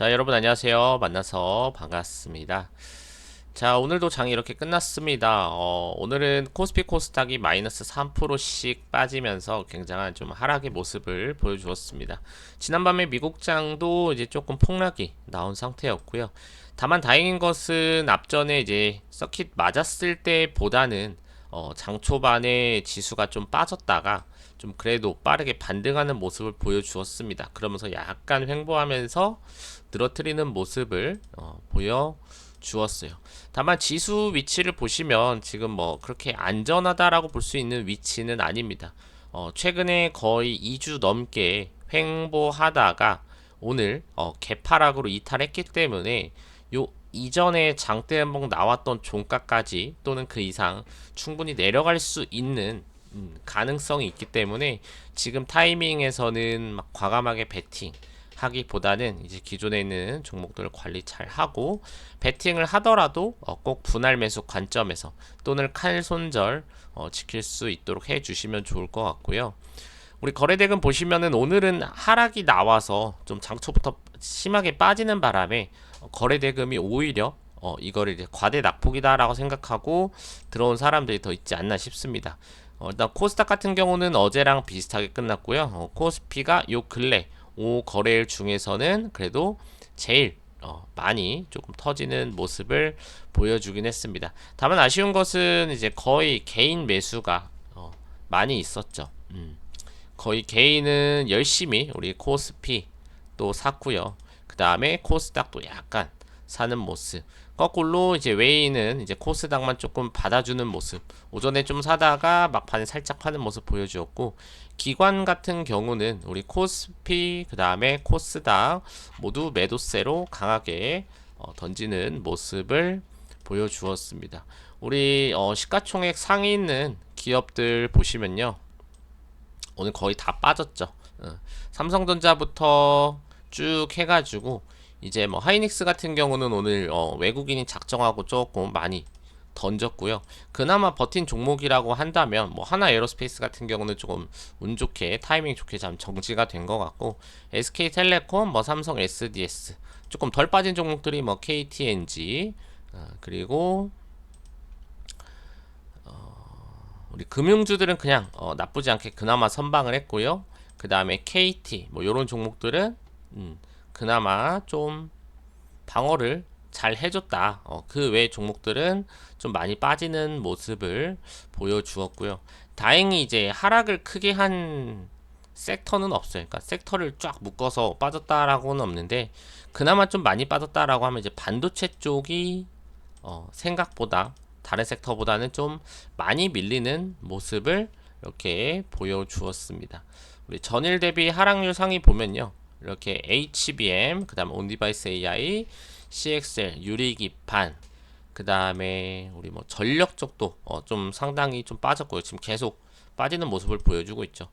자, 여러분 안녕하세요. 만나서 반갑습니다. 자, 오늘도 장이 이렇게 끝났습니다. 어, 오늘은 코스피 코스닥이 마이너스 3%씩 빠지면서 굉장한 좀 하락의 모습을 보여주었습니다. 지난밤에 미국장도 이제 조금 폭락이 나온 상태였고요. 다만 다행인 것은 앞전에 이제 서킷 맞았을 때보다는 어, 장 초반에 지수가 좀 빠졌다가 좀 그래도 빠르게 반등하는 모습을 보여주었습니다. 그러면서 약간 횡보하면서 늘어뜨리는 모습을 어, 보여 주었어요. 다만 지수 위치를 보시면 지금 뭐 그렇게 안전하다라고 볼 수 있는 위치는 아닙니다. 어, 최근에 거의 2주 넘게 횡보하다가 오늘 어, 개파락으로 이탈했기 때문에 요 이전에 장대 한봉 나왔던 종가까지 또는 그 이상 충분히 내려갈 수 있는 음, 가능성이 있기 때문에 지금 타이밍에서는 막 과감하게 베팅 하기보다는 이제 기존에 있는 종목들을 관리 잘 하고 베팅을 하더라도 어, 꼭 분할 매수 관점에서 또는 칼 손절 어, 지킬 수 있도록 해 주시면 좋을 것 같고요. 우리 거래대금 보시면은 오늘은 하락이 나와서 좀 장초부터 심하게 빠지는 바람에 어, 거래대금이 오히려 어, 이거를 이제 과대 낙폭이다라고 생각하고 들어온 사람들이 더 있지 않나 싶습니다. 어, 일단 코스닥 같은 경우는 어제랑 비슷하게 끝났고요. 어, 코스피가 요 근래 5 거래일 중에서는 그래도 제일 어, 많이 조금 터지는 모습을 보여주긴 했습니다. 다만 아쉬운 것은 이제 거의 개인 매수가 어, 많이 있었죠. 음. 거의 개인은 열심히 우리 코스피 또 샀고요. 그 다음에 코스닥도 약간 사는 모습. 거꾸로 이제 웨이는 이제 코스닥만 조금 받아주는 모습. 오전에 좀 사다가 막판에 살짝 파는 모습 보여주었고 기관 같은 경우는 우리 코스피 그 다음에 코스닥 모두 매도세로 강하게 어, 던지는 모습을 보여주었습니다. 우리 어, 시가총액 상위 있는 기업들 보시면요. 오늘 거의 다 빠졌죠. 어, 삼성전자부터 쭉 해가지고 이제 뭐 하이닉스 같은 경우는 오늘 어, 외국인이 작정하고 조금 많이 던졌고요. 그나마 버틴 종목이라고 한다면 뭐 하나 에어로스페이스 같은 경우는 조금 운 좋게 타이밍 좋게 잠 정지가 된 것 같고 SK텔레콤, 뭐 삼성 SDS 조금 덜 빠진 종목들이 뭐 KTNG 어, 그리고 어, 우리 금융주들은 그냥 어, 나쁘지 않게 그나마 선방을 했고요. 그 다음에 KT 뭐 이런 종목들은 음, 그나마 좀 방어를 잘 해줬다. 어, 그 외 종목들은 좀 많이 빠지는 모습을 보여주었고요. 다행히 이제 하락을 크게 한 섹터는 없어요. 그러니까 섹터를 쫙 묶어서 빠졌다라고는 없는데 그나마 좀 많이 빠졌다라고 하면 이제 반도체 쪽이 어, 생각보다 다른 섹터보다는 좀 많이 밀리는 모습을 이렇게 보여주었습니다. 우리 전일 대비 하락률 상위 보면요. 이렇게 HBM, 그 다음에 온디바이스 AI, CXL, 유리기판, 그 다음에 우리 뭐 전력 쪽도 어, 좀 상당히 좀 빠졌고요. 지금 계속 빠지는 모습을 보여주고 있죠.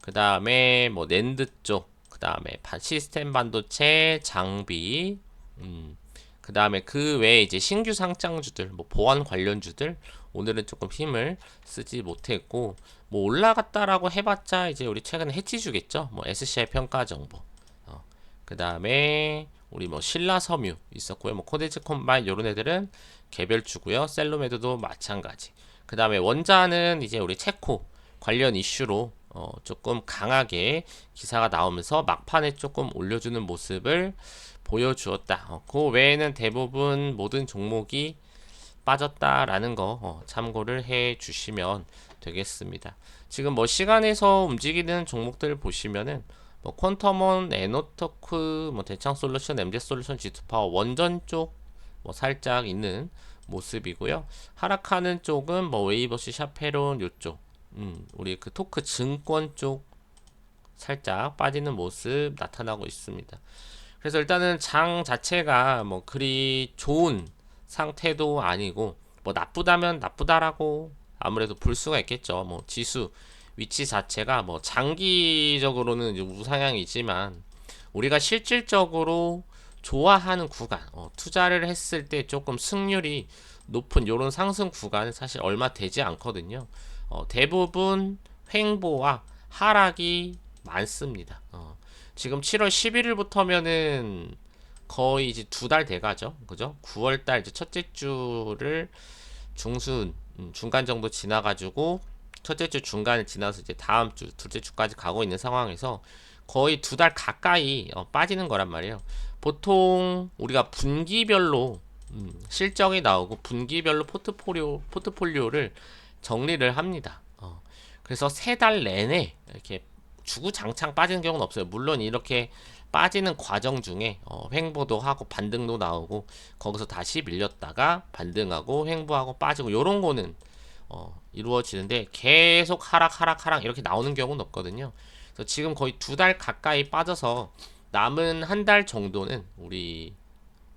그 다음에 뭐 낸드 쪽, 그 다음에 시스템 반도체, 장비, 음, 그 다음에 그 외에 이제 신규 상장주들, 뭐 보안 관련주들 오늘은 조금 힘을 쓰지 못했고 뭐 올라갔다라고 해봤자 이제 우리 최근에 해치주겠죠. 뭐 SCI 평가 정보. 어, 그 다음에 우리 뭐 신라 섬유 있었고요. 뭐 코데츠 콤바인 이런 애들은 개별주고요. 셀로메드도 마찬가지. 그 다음에 원자는 이제 우리 체코 관련 이슈로 어 조금 강하게 기사가 나오면서 막판에 조금 올려주는 모습을 보여주었다. 어, 그 외에는 대부분 모든 종목이 빠졌다라는 거 어, 참고를 해 주시면 되겠습니다. 지금 뭐 시간에서 움직이는 종목들 보시면은 뭐 퀀텀원, 에노토크, 뭐 대창 솔루션, MZ 솔루션, G2 파워 원전 쪽 뭐 살짝 있는 모습이고요. 하락하는 쪽은 뭐 웨이버시, 샤페론 요쪽, 음, 우리 그 토크 증권 쪽 살짝 빠지는 모습 나타나고 있습니다. 그래서 일단은 장 자체가 뭐 그리 좋은 상태도 아니고 뭐 나쁘다면 나쁘다라고 아무래도 볼 수가 있겠죠. 뭐 지수 위치 자체가 뭐 장기적으로는 이제 우상향이지만 우리가 실질적으로 좋아하는 구간, 어, 투자를 했을 때 조금 승률이 높은 이런 상승 구간은 사실 얼마 되지 않거든요. 어, 대부분 횡보와 하락이 많습니다. 어, 지금 7월 11일부터면은 거의 이제 두 달 돼가죠. 그죠? 9월 달 이제 첫째 주를 중순 음, 중간 정도 지나가지고 첫째 주 중간을 지나서 이제 다음 주 둘째 주까지 가고 있는 상황에서 거의 두 달 가까이 어, 빠지는 거란 말이에요. 보통 우리가 분기별로 음, 실적이 나오고 분기별로 포트폴리오 포트폴리오를 정리를 합니다. 어, 그래서 세 달 내내 이렇게 주구장창 빠지는 경우는 없어요. 물론 이렇게 빠지는 과정 중에 어, 횡보도 하고 반등도 나오고 거기서 다시 밀렸다가 반등하고 횡보하고 빠지고 요런 거는 어, 이루어지는데 계속 하락 하락 하락 이렇게 나오는 경우는 없거든요. 그래서 지금 거의 두 달 가까이 빠져서 남은 한 달 정도는 우리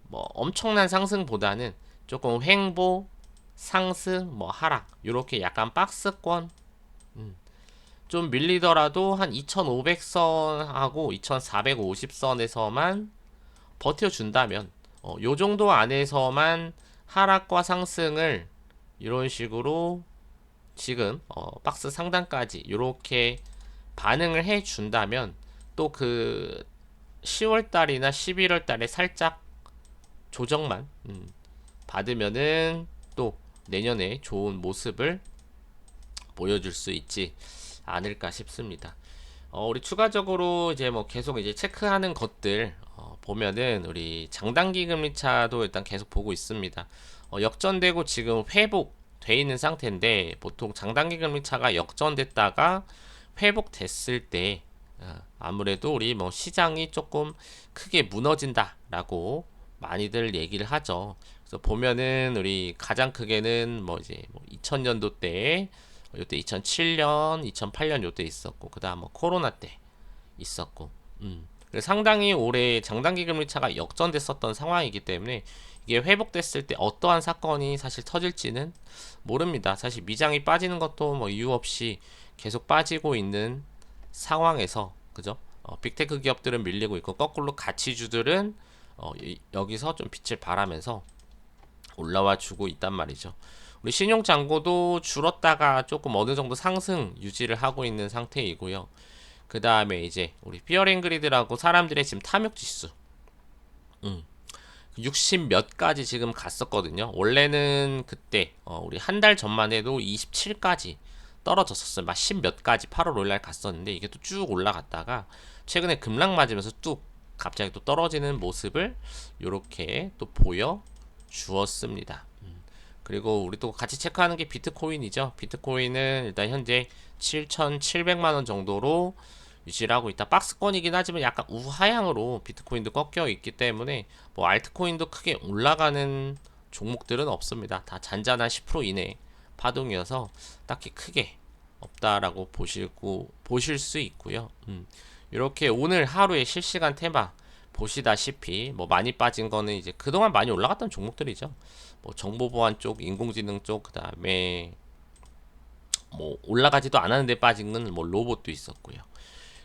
뭐 엄청난 상승보다는 조금 횡보 상승 뭐 하락 요렇게 약간 박스권 음, 좀 밀리더라도 한 2500선하고 2450선에서만 버텨준다면 어, 요 정도 안에서만 하락과 상승을 이런 식으로 지금 어, 박스 상단까지 이렇게 반응을 해 준다면 또 그 10월 달이나 11월 달에 살짝 조정만 음, 받으면은 또 내년에 좋은 모습을 보여줄 수 있지 않을까 싶습니다. 어, 우리 추가적으로 이제 뭐 계속 이제 체크하는 것들 어, 보면은 우리 장단기 금리 차도 일단 계속 보고 있습니다. 어, 역전되고 지금 회복돼 있는 상태인데 보통 장단기 금리 차가 역전됐다가 회복됐을 때 어, 아무래도 우리 뭐 시장이 조금 크게 무너진다라고 많이들 얘기를 하죠. 그래서 보면은 우리 가장 크게는 뭐 이제 뭐 2000년도 때 요때 2007년, 2008년 요때 있었고 그다음 뭐 코로나 때 있었고 음. 상당히 올해 장단기 금리 차가 역전됐었던 상황이기 때문에 이게 회복됐을 때 어떠한 사건이 사실 터질지는 모릅니다. 사실 미장이 빠지는 것도 뭐 이유 없이 계속 빠지고 있는 상황에서 그죠? 어, 빅테크 기업들은 밀리고 있고 거꾸로 가치주들은 어, 이, 여기서 좀 빛을 발하면서 올라와 주고 있단 말이죠. 우리 신용 잔고도 줄었다가 조금 어느 정도 상승 유지를 하고 있는 상태이고요. 그 다음에 이제 우리 피어링 그리드라고 사람들의 지금 탐욕 지수. 음. 60 몇 가지 지금 갔었거든요. 원래는 그때 어, 우리 한 달 전만 해도 27까지 떨어졌었어요. 막 10 몇 가지 8월 올날 갔었는데 이게 또 쭉 올라갔다가 최근에 급락 맞으면서 뚝 갑자기 또 떨어지는 모습을 이렇게 또 보여 주었습니다. 음. 그리고 우리 또 같이 체크하는 게 비트코인이죠. 비트코인은 일단 현재 7,700만 원 정도로 유지를 하고 있다. 박스권이긴 하지만 약간 우하향으로 비트코인도 꺾여 있기 때문에 뭐 알트코인도 크게 올라가는 종목들은 없습니다. 다 잔잔한 10% 이내 파동이어서 딱히 크게 없다라고 보시고 보실 수 있고요. 음. 이렇게 오늘 하루의 실시간 테마 보시다시피 뭐 많이 빠진 거는 이제 그동안 많이 올라갔던 종목들이죠. 뭐 정보 보안 쪽, 인공지능 쪽, 그다음에 뭐 올라가지도 않았는데 빠진 건 뭐 로봇도 있었고요.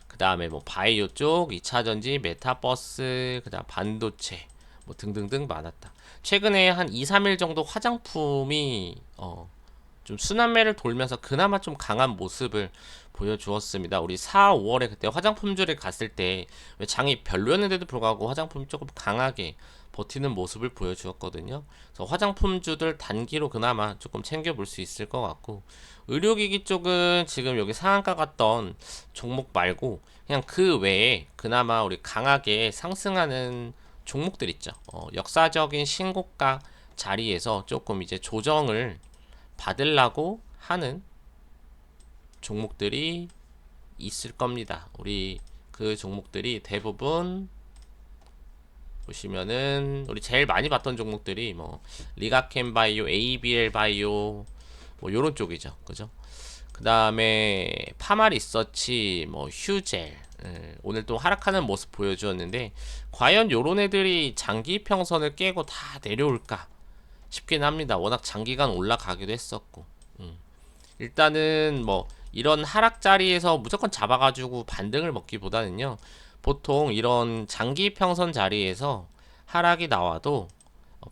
그 다음에 뭐 바이오 쪽, 2차 전지, 메타버스, 그 다음 반도체 뭐 등등등 많았다. 최근에 한 2, 3일 정도 화장품이 어 좀 순환매를 돌면서 그나마 좀 강한 모습을 보여주었습니다. 우리 4, 5월에 그때 화장품줄에 갔을 때 장이 별로였는데도 불구하고 화장품이 조금 강하게 버티는 모습을 보여주었거든요. 그래서 화장품주들 단기로 그나마 조금 챙겨볼 수 있을 것 같고 의료기기 쪽은 지금 여기 상한가 갔던 종목 말고 그냥 그 외에 그나마 우리 강하게 상승하는 종목들 있죠. 어, 역사적인 신고가 자리에서 조금 이제 조정을 받으려고 하는 종목들이 있을 겁니다. 우리 그 종목들이 대부분 보시면은 우리 제일 많이 봤던 종목들이 뭐 리가켄 바이오, ABL 바이오 뭐 요런 쪽이죠. 그죠? 그다음에 파마 리서치 뭐 휴젤 예, 오늘 또 하락하는 모습 보여주었는데 과연 요런 애들이 장기 평선을 깨고 다 내려올까 싶긴 합니다. 워낙 장기간 올라가기도 했었고 음. 일단은 뭐 이런 하락 자리에서 무조건 잡아가지고 반등을 먹기보다는요 보통 이런 장기 평선 자리에서 하락이 나와도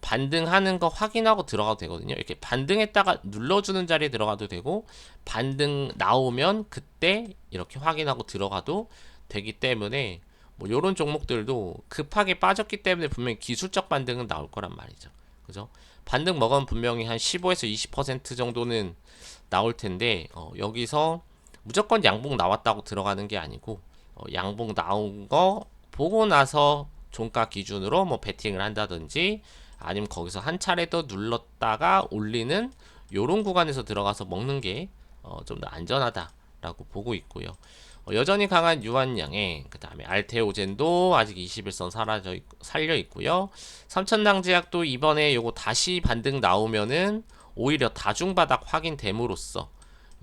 반등하는 거 확인하고 들어가도 되거든요. 이렇게 반등했다가 눌러주는 자리에 들어가도 되고 반등 나오면 그때 이렇게 확인하고 들어가도 되기 때문에 뭐 요런 종목들도 급하게 빠졌기 때문에 분명히 기술적 반등은 나올 거란 말이죠. 그죠? 반등 먹으면 분명히 한 15에서 20% 정도는 나올 텐데 어, 여기서 무조건 양봉 나왔다고 들어가는 게 아니고 어, 양봉 나온 거 보고 나서 종가 기준으로 뭐 베팅을 한다든지 아니면 거기서 한 차례 더 눌렀다가 올리는 요런 구간에서 들어가서 먹는 게 어, 좀더 안전하다라고 보고 있고요. 어, 여전히 강한 유한양에 그 다음에 알테오젠도 아직 21선 사라져 있, 살려 있고요. 삼천당제약도 이번에 요거 다시 반등 나오면은 오히려 다중바닥 확인됨으로써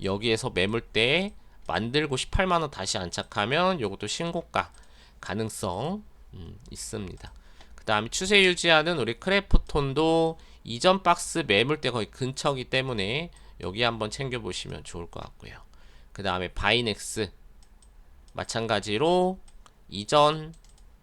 여기에서 매물대 만들고 18만원 다시 안착하면 요것도 신고가 가능성 음, 있습니다. 그 다음에 추세 유지하는 우리 크래프톤도 이전 박스 매물대 거의 근처기 때문에 여기 한번 챙겨보시면 좋을 것 같고요. 그 다음에 바이넥스 마찬가지로 이전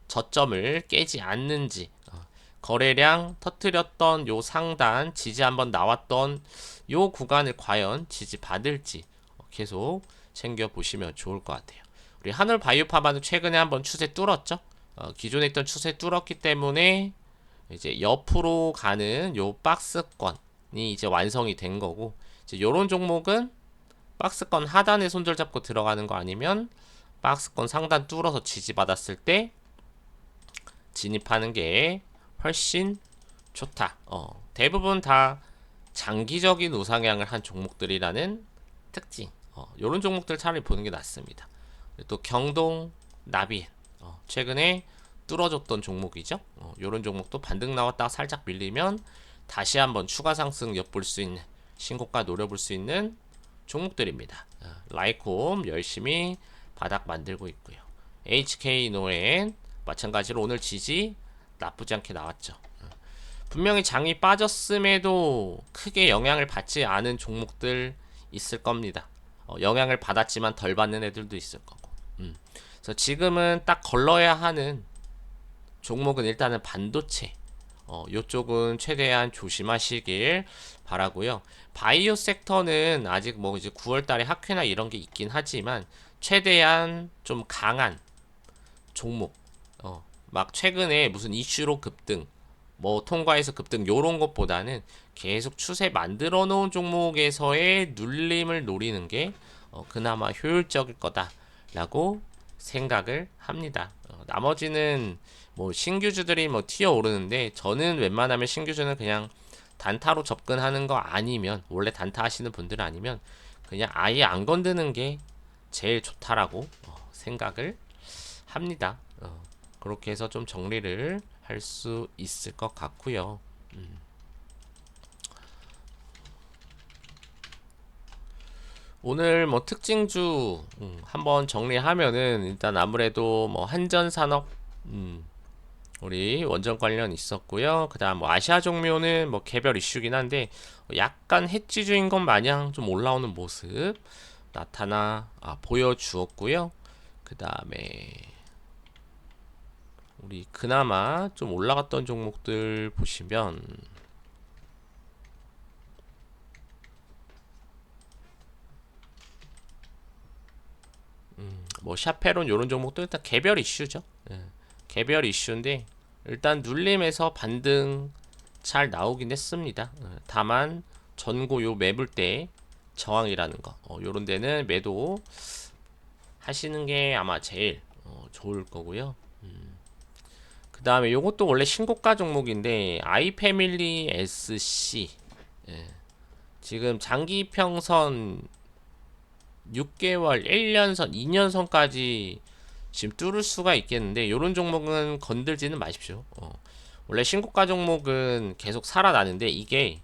저점을 깨지 않는지 어, 거래량 터트렸던 요 상단 지지 한번 나왔던 요 구간을 과연 지지 받을지 어, 계속 챙겨 보시면 좋을 것 같아요. 우리 하늘 바이오파마는 최근에 한번 추세 뚫었죠. 어, 기존에 있던 추세 뚫었기 때문에 이제 옆으로 가는 요 박스권이 이제 완성이 된 거고 이제 요런 종목은 박스권 하단에 손절 잡고 들어가는 거 아니면 박스권 상단 뚫어서 지지받았을 때 진입하는 게 훨씬 좋다. 어, 대부분 다 장기적인 우상향을 한 종목들이라는 특징. 어, 이런 종목들 차라리 보는 게 낫습니다. 또 경동, 나비 어, 최근에 뚫어줬던 종목이죠. 어, 이런 종목도 반등 나왔다가 살짝 밀리면 다시 한번 추가 상승 엿볼 수 있는 신고가 노려볼 수 있는 종목들입니다. 어, 라이콤 열심히 바닥 만들고 있고요. HK 노엔 마찬가지로 오늘 지지 나쁘지 않게 나왔죠. 어, 분명히 장이 빠졌음에도 크게 영향을 받지 않은 종목들 있을 겁니다. 어, 영향을 받았지만 덜 받는 애들도 있을 거고. 음. 그래서 지금은 딱 걸러야 하는 종목은 일단은 반도체. 어, 요쪽은 최대한 조심하시길 바라고요. 바이오 섹터는 아직 뭐 이제 9월 달에 학회나 이런 게 있긴 하지만 최대한 좀 강한 종목. 어, 막 최근에 무슨 이슈로 급등, 뭐 통과해서 급등 요런 것보다는 계속 추세 만들어 놓은 종목에서의 눌림을 노리는 게 어, 그나마 효율적일 거다라고 생각을 합니다. 어, 나머지는 뭐 신규주들이 뭐 튀어 오르는데 저는 웬만하면 신규주는 그냥 단타로 접근하는 거 아니면 원래 단타 하시는 분들 아니면 그냥 아예 안 건드는 게 제일 좋다라고 어, 생각을 합니다. 어, 그렇게 해서 좀 정리를 할 수 있을 것 같고요. 오늘 뭐 특징주 음, 한번 정리하면은 일단 아무래도 뭐 한전 산업 음, 우리 원전 관련 있었고요. 그다음 뭐 아시아 종묘는 뭐 개별 이슈긴 한데 약간 해지주인 것 마냥 좀 올라오는 모습 나타나 아, 보여주었고요. 그다음에 우리 그나마 좀 올라갔던 종목들 보시면 음, 뭐 샤페론 요런 종목도 일단 개별 이슈죠. 예, 개별 이슈인데 일단 눌림에서 반등 잘 나오긴 했습니다. 예, 다만 전고 요 매불대 저항이라는 거 어, 요런 데는 매도 하시는 게 아마 제일 어, 좋을 거고요. 음. 그 다음에 요것도 원래 신고가 종목인데 아이패밀리 SC 예. 지금 장기 평선 6개월, 1년 선, 2년 선까지 지금 뚫을 수가 있겠는데 요런 종목은 건들지는 마십시오. 어. 원래 신고가 종목은 계속 살아나는데 이게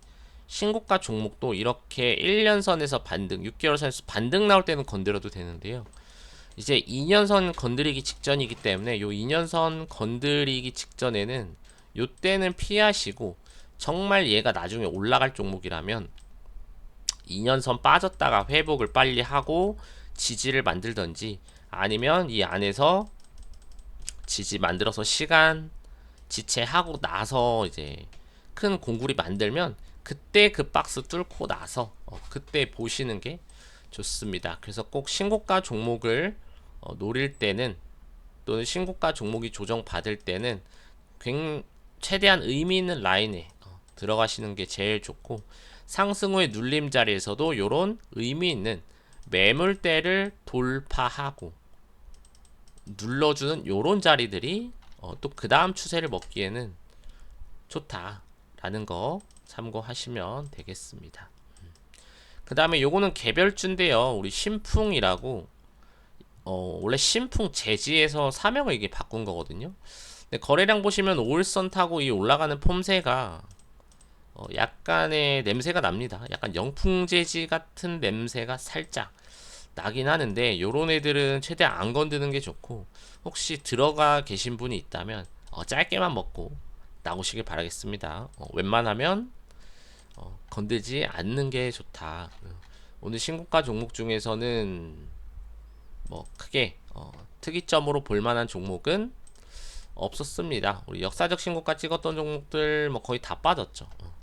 신고가 종목도 이렇게 1년 선에서 반등, 6개월 선에서 반등 나올 때는 건드려도 되는데요. 이제 2년 선 건드리기 직전이기 때문에 요 2년 선 건드리기 직전에는 요 때는 피하시고 정말 얘가 나중에 올라갈 종목이라면 2년선 빠졌다가 회복을 빨리 하고 지지를 만들던지 아니면 이 안에서 지지 만들어서 시간 지체하고 나서 이제 큰 공구리 만들면 그때 그 박스 뚫고 나서 어, 그때 보시는 게 좋습니다. 그래서 꼭 신고가 종목을 어, 노릴 때는 또는 신고가 종목이 조정받을 때는 굉 최대한 의미 있는 라인에 어, 들어가시는 게 제일 좋고 상승 후의 눌림 자리에서도 이런 의미 있는 매물대를 돌파하고 눌러주는 요런 자리들이 어, 또 그 다음 추세를 먹기에는 좋다라는 거 참고하시면 되겠습니다. 그 다음에 요거는 개별주인데요. 우리 신풍이라고 어, 원래 신풍 제지에서 사명을 이게 바꾼 거거든요. 근데 거래량 보시면 5일선 타고 이 올라가는 폼새가 어, 약간의 냄새가 납니다. 약간 영풍재지 같은 냄새가 살짝 나긴 하는데 요런 애들은 최대한 안 건드는 게 좋고 혹시 들어가 계신 분이 있다면 어, 짧게만 먹고 나오시길 바라겠습니다. 어, 웬만하면 어, 건들지 않는 게 좋다. 어, 오늘 신고가 종목 중에서는 뭐 크게 어, 특이점으로 볼만한 종목은 없었습니다. 우리 역사적 신고가 찍었던 종목들 뭐 거의 다 빠졌죠. 어, 어,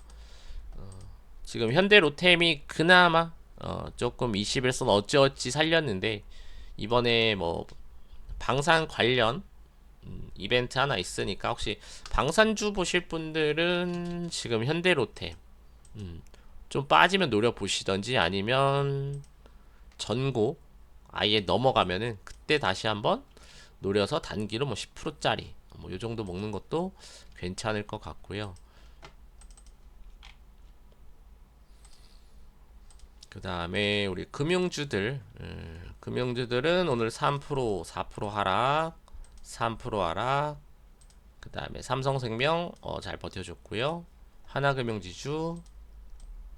지금 현대 로템이 그나마 어, 조금 21선 어찌어찌 살렸는데 이번에 뭐 방산 관련 음, 이벤트 하나 있으니까 혹시 방산주 보실 분들은 지금 현대 로템 음, 좀 빠지면 노려 보시던지 아니면 전고 아예 넘어가면은 그때 다시 한번 노려서 단기로 뭐 10%짜리 뭐 요 정도 먹는 것도 괜찮을 것 같고요. 그 다음에 우리 금융주들 음, 금융주들은 오늘 3% 4% 하락 3% 하락 그 다음에 삼성생명 어, 잘 버텨줬고요. 하나금융지주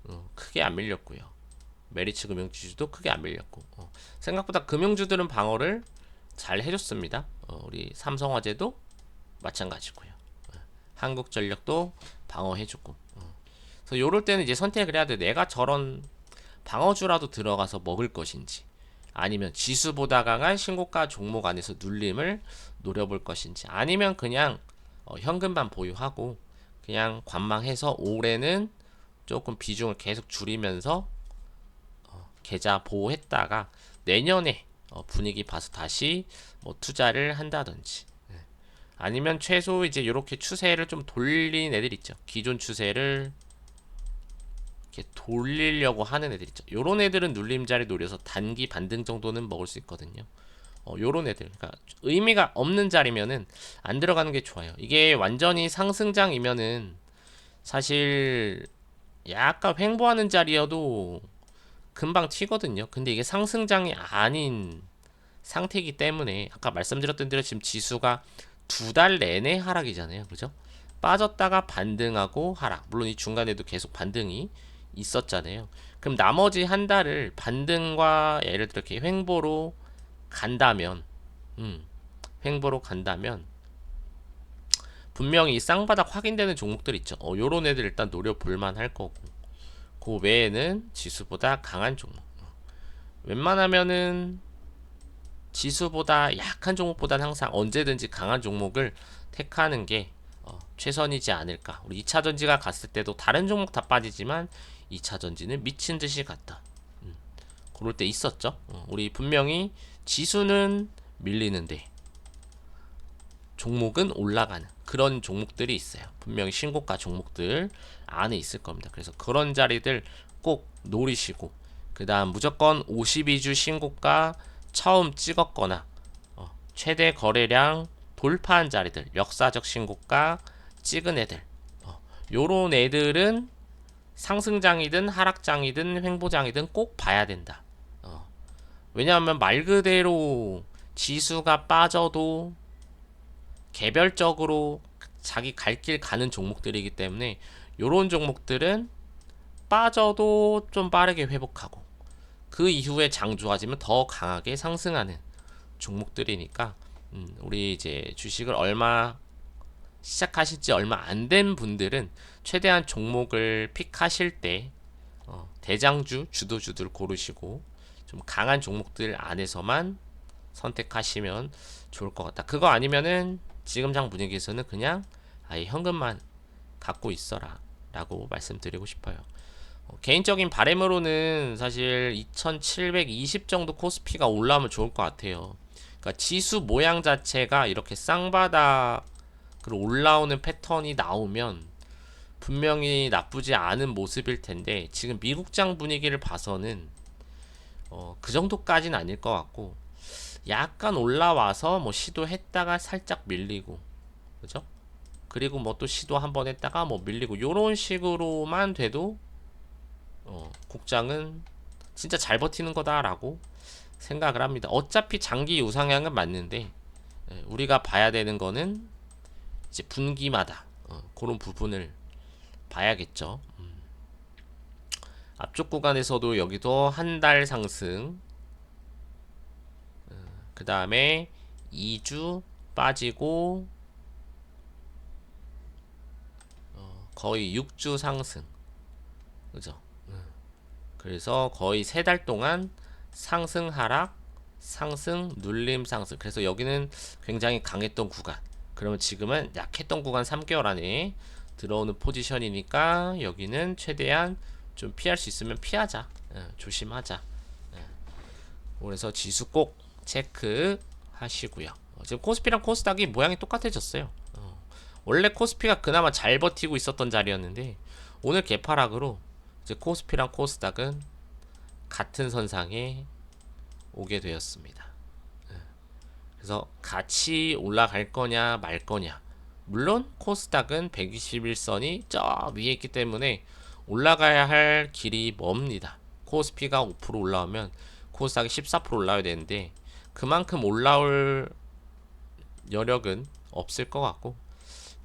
어, 크게 안 밀렸고요. 메리츠 금융지주도 크게 안 밀렸고 어, 생각보다 금융주들은 방어를 잘 해줬습니다. 어, 우리 삼성화재도 마찬가지고요. 어, 한국전력도 방어해줬고 어. 그래서 요럴 때는 이제 선택을 해야 돼. 내가 저런 방어주라도 들어가서 먹을 것인지 아니면 지수보다 강한 신고가 종목 안에서 눌림을 노려볼 것인지 아니면 그냥 어, 현금만 보유하고 그냥 관망해서 올해는 조금 비중을 계속 줄이면서 어, 계좌 보호했다가 내년에 어, 분위기 봐서 다시 뭐 투자를 한다든지 네. 아니면 최소 이제 이렇게 추세를 좀 돌린 애들 있죠 기존 추세를 이렇게 돌리려고 하는 애들 있죠. 요런 애들은 눌림자리 노려서 단기 반등 정도는 먹을 수 있거든요. 어, 요런 애들. 그러니까 의미가 없는 자리면은 안 들어가는 게 좋아요. 이게 완전히 상승장이면은 사실 약간 횡보하는 자리여도 금방 튀거든요. 근데 이게 상승장이 아닌 상태이기 때문에 아까 말씀드렸던 대로 지금 지수가 두 달 내내 하락이잖아요. 그죠? 빠졌다가 반등하고 하락. 물론 이 중간에도 계속 반등이 있었잖아요. 그럼 나머지 한 달을 반등과 예를 들어 이렇게 횡보로 간다면, 음, 횡보로 간다면 분명히 이 쌍바닥 확인되는 종목들 있죠. 어, 요런 애들 일단 노려볼만 할 거고, 그 외에는 지수보다 강한 종목. 웬만하면은 지수보다 약한 종목보다는 항상 언제든지 강한 종목을 택하는 게 어, 최선이지 않을까. 우리 2차 전지가 갔을 때도 다른 종목 다 빠지지만 2차 전지는 미친 듯이 갔다. 음, 그럴 때 있었죠. 어, 우리 분명히 지수는 밀리는데 종목은 올라가는 그런 종목들이 있어요. 분명히 신고가 종목들 안에 있을 겁니다. 그래서 그런 자리들 꼭 노리시고 그 다음 무조건 52주 신고가 처음 찍었거나 어, 최대 거래량 돌파한 자리들 역사적 신고가 찍은 애들 어, 요런 애들은 상승장이든 하락장이든 횡보장이든 꼭 봐야 된다. 어. 왜냐하면 말 그대로 지수가 빠져도 개별적으로 자기 갈 길 가는 종목들이기 때문에 이런 종목들은 빠져도 좀 빠르게 회복하고 그 이후에 장 좋아지면 더 강하게 상승하는 종목들이니까 음, 우리 이제 주식을 얼마 시작하실지 얼마 안 된 분들은 최대한 종목을 픽하실 때 어, 대장주, 주도주들 고르시고 좀 강한 종목들 안에서만 선택하시면 좋을 것 같다. 그거 아니면은 지금 장 분위기에서는 그냥 아예 현금만 갖고 있어라 라고 말씀드리고 싶어요. 어, 개인적인 바램으로는 사실 2720 정도 코스피가 올라오면 좋을 것 같아요. 그러니까 지수 모양 자체가 이렇게 쌍바닥 으로 올라오는 패턴이 나오면 분명히 나쁘지 않은 모습일 텐데 지금 미국장 분위기를 봐서는 어, 그 정도까지는 아닐 것 같고 약간 올라와서 뭐 시도했다가 살짝 밀리고 그죠? 그리고 뭐 또 시도 한 번 했다가 뭐 밀리고 요런 식으로만 돼도 어, 국장은 진짜 잘 버티는 거다라고 생각을 합니다. 어차피 장기 우상향은 맞는데 예, 우리가 봐야 되는 거는 이제 분기마다 어, 그런 부분을 봐야겠죠. 음. 앞쪽 구간에서도 여기도 한 달 상승 그 다음에 2주 빠지고 어, 거의 6주 상승 그죠 음. 그래서 거의 세 달 동안 상승 하락 상승 눌림 상승 그래서 여기는 굉장히 강했던 구간 그러면 지금은 약했던 구간 3개월 안에 들어오는 포지션이니까 여기는 최대한 좀 피할 수 있으면 피하자 예, 조심하자 예. 그래서 지수 꼭 체크 하시고요 어, 지금 코스피랑 코스닥이 모양이 똑같아졌어요 어, 원래 코스피가 그나마 잘 버티고 있었던 자리였는데 오늘 개파락으로 이제 코스피랑 코스닥은 같은 선상에 오게 되었습니다. 예. 그래서 같이 올라갈 거냐 말 거냐. 물론 코스닥은 121선이 저 위에 있기 때문에 올라가야 할 길이 멉니다. 코스피가 5% 올라오면 코스닥이 14% 올라와야 되는데 그만큼 올라올 여력은 없을 것 같고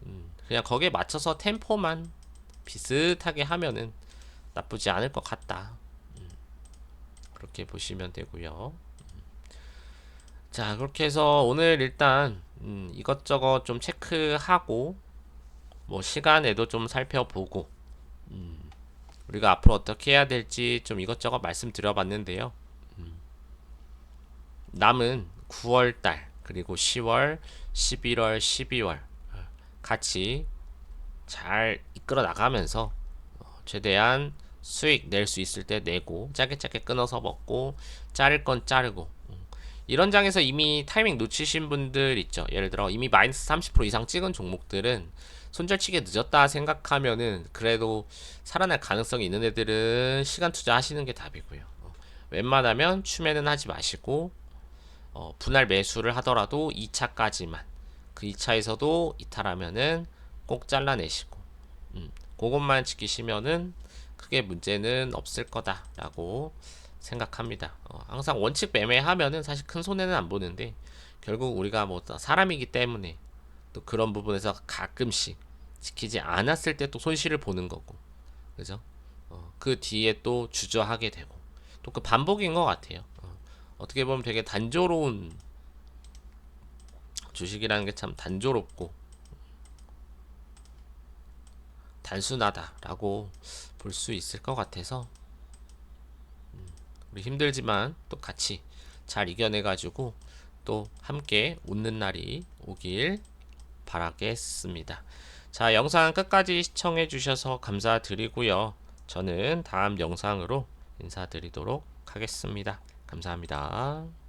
음, 그냥 거기에 맞춰서 템포만 비슷하게 하면은 나쁘지 않을 것 같다. 음, 그렇게 보시면 되고요. 음. 자 그렇게 해서 오늘 일단 음, 이것저것 좀 체크하고 뭐 시간에도 좀 살펴보고 음, 우리가 앞으로 어떻게 해야 될지 좀 이것저것 말씀드려봤는데요. 음, 남은 9월달 그리고 10월, 11월, 12월 어, 같이 잘 이끌어 나가면서 어, 최대한 수익 낼 수 있을 때 내고 짧게 짧게 끊어서 먹고 자를 건 자르고 음. 이런 장에서 이미 타이밍 놓치신 분들 있죠 예를 들어 이미 마이너스 30% 이상 찍은 종목들은 손절치기 늦었다 생각하면은 그래도 살아날 가능성이 있는 애들은 시간 투자하시는 게 답이고요 어. 웬만하면 추매는 하지 마시고 어, 분할 매수를 하더라도 2차까지만 그 2차에서도 이탈하면은 꼭 잘라내시고 음, 그것만 지키시면은 크게 문제는 없을 거다라고 생각합니다. 어, 항상 원칙 매매하면은 사실 큰 손해는 안 보는데 결국 우리가 뭐 사람이기 때문에 또 그런 부분에서 가끔씩 지키지 않았을 때 또 손실을 보는 거고 그죠? 어, 그 뒤에 또 주저하게 되고 또 그 반복인 것 같아요. 어, 어떻게 보면 되게 단조로운 주식이라는 게 참 단조롭고 단순하다라고 볼 수 있을 것 같아서 음, 우리 힘들지만 또 같이 잘 이겨내가지고 또 함께 웃는 날이 오길 바라겠습니다. 자, 영상 끝까지 시청해 주셔서 감사드리고요. 저는 다음 영상으로 인사드리도록 하겠습니다. 감사합니다.